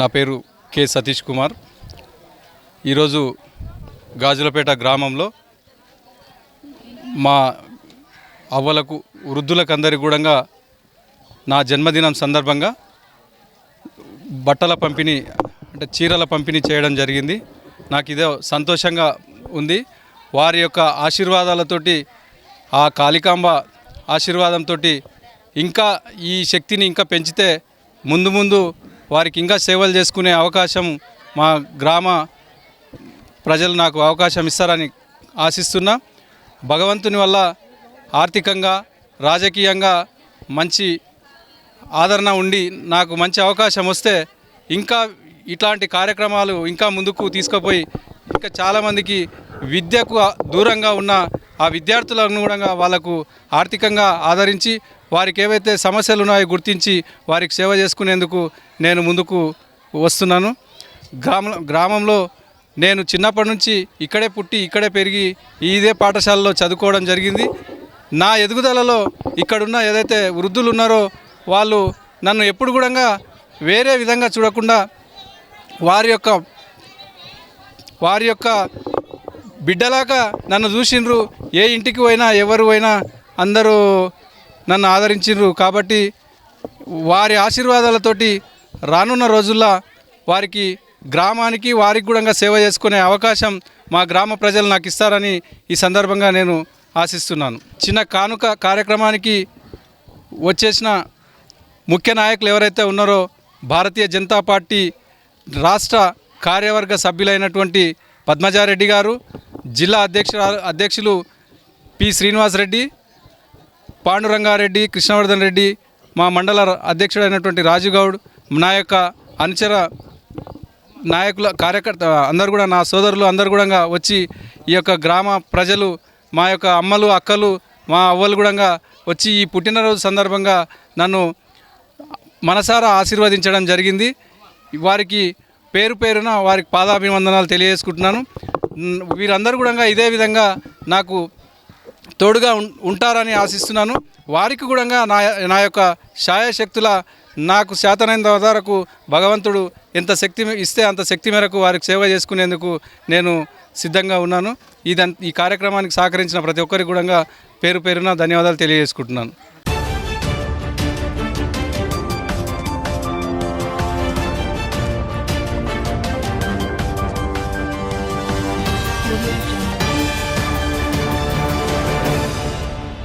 నా పేరు కె సతీష్ కుమార్. ఈరోజు గాజులపేట గ్రామంలో మా అవ్వలకు వృద్ధులకు అందరి కూడా నా జన్మదినం సందర్భంగా బట్టల పంపిణీ అంటే చీరల పంపిణీ చేయడం జరిగింది. నాకు ఇదే సంతోషంగా ఉంది. వారి యొక్క ఆశీర్వాదాలతోటి ఆ కాళికాంబ ఆశీర్వాదంతో ఇంకా ఈ శక్తిని ఇంకా పెంచితే ముందు ముందు వారికి ఇంకా సేవలు చేసుకునే అవకాశం మా గ్రామ ప్రజలు నాకు అవకాశం ఇస్తారని ఆశిస్తున్నా. భగవంతుని వల్ల ఆర్థికంగా రాజకీయంగా మంచి ఆదరణ ఉండి నాకు మంచి అవకాశం వస్తే ఇంకా ఇట్లాంటి కార్యక్రమాలు ఇంకా ముందుకు తీసుకుపోయి ఇంకా చాలామందికి విద్యకు దూరంగా ఉన్న ఆ విద్యార్థులను కూడా వాళ్ళకు ఆర్థికంగా ఆదరించి వారికి ఏవైతే సమస్యలు ఉన్నాయో గుర్తించి వారికి సేవ చేసుకునేందుకు నేను ముందుకు వస్తున్నాను. గ్రామ గ్రామంలో నేను చిన్నప్పటి నుంచి ఇక్కడే పుట్టి ఇక్కడే పెరిగి ఇదే పాఠశాలలో చదువుకోవడం జరిగింది. నా ఎదుగుదలలో ఇక్కడున్న ఏదైతే వృద్ధులు ఉన్నారో వాళ్ళు నన్ను ఎప్పుడు కూడా వేరే విధంగా చూడకుండా వారి యొక్క వారి యొక్క బిడ్డలాగా నన్ను చూసిండ్రు. ఏ ఇంటికి పోయినా ఎవరు పోయినా అందరూ నన్ను ఆదరించిండ్రు కాబట్టి వారి ఆశీర్వాదాలతోటి రానున్న రోజుల్లో వారికి గ్రామానికి వారికి కూడా సేవ చేసుకునే అవకాశం మా గ్రామ ప్రజలు నాకు ఇస్తారని ఈ సందర్భంగా నేను ఆశిస్తున్నాను. చిన్న కానుక కార్యక్రమానికి వచ్చేసిన ముఖ్య నాయకులు ఎవరైతే ఉన్నారో భారతీయ జనతా పార్టీ రాష్ట్ర కార్యవర్గ సభ్యులైనటువంటి పద్మజారెడ్డి గారు జిల్లా అధ్యక్ష అధ్యక్షులు పి శ్రీనివాస్ రెడ్డి పాండురంగారెడ్డి కృష్ణవర్ధన్ రెడ్డి మా మండల అధ్యక్షుడైనటువంటి రాజు గౌడ్ నా యొక్క అనుచర నాయకుల కార్యకర్త అందరు కూడా నా సోదరులు అందరు కూడా వచ్చి ఈ యొక్క గ్రామ ప్రజలు మా యొక్క అమ్మలు అక్కలు మా అవ్వలు కూడా వచ్చి ఈ పుట్టినరోజు సందర్భంగా నన్ను మనసారా ఆశీర్వదించడం జరిగింది. వారికి పేరు పేరున వారికి పాదాభివందనాలు తెలియజేసుకుంటున్నాను. వీరందరూ కూడా ఇదే విధంగా నాకు తోడుగా ఉం- ఉంటారని ఆశిస్తున్నాను. వారికి కూడా నా నా యొక్క శాయశక్తుల నాకు శాతనైన వరకు భగవంతుడు ఎంత శక్తి ఇస్తే అంత శక్తి మేరకు వారికి సేవ చేసుకునేందుకు నేను సిద్ధంగా ఉన్నాను. ఇదం ఈ కార్యక్రమానికి సహకరించిన ప్రతి ఒక్కరికి కూడా పేరు పేరున ధన్యవాదాలు తెలియజేసుకుంటున్నాను.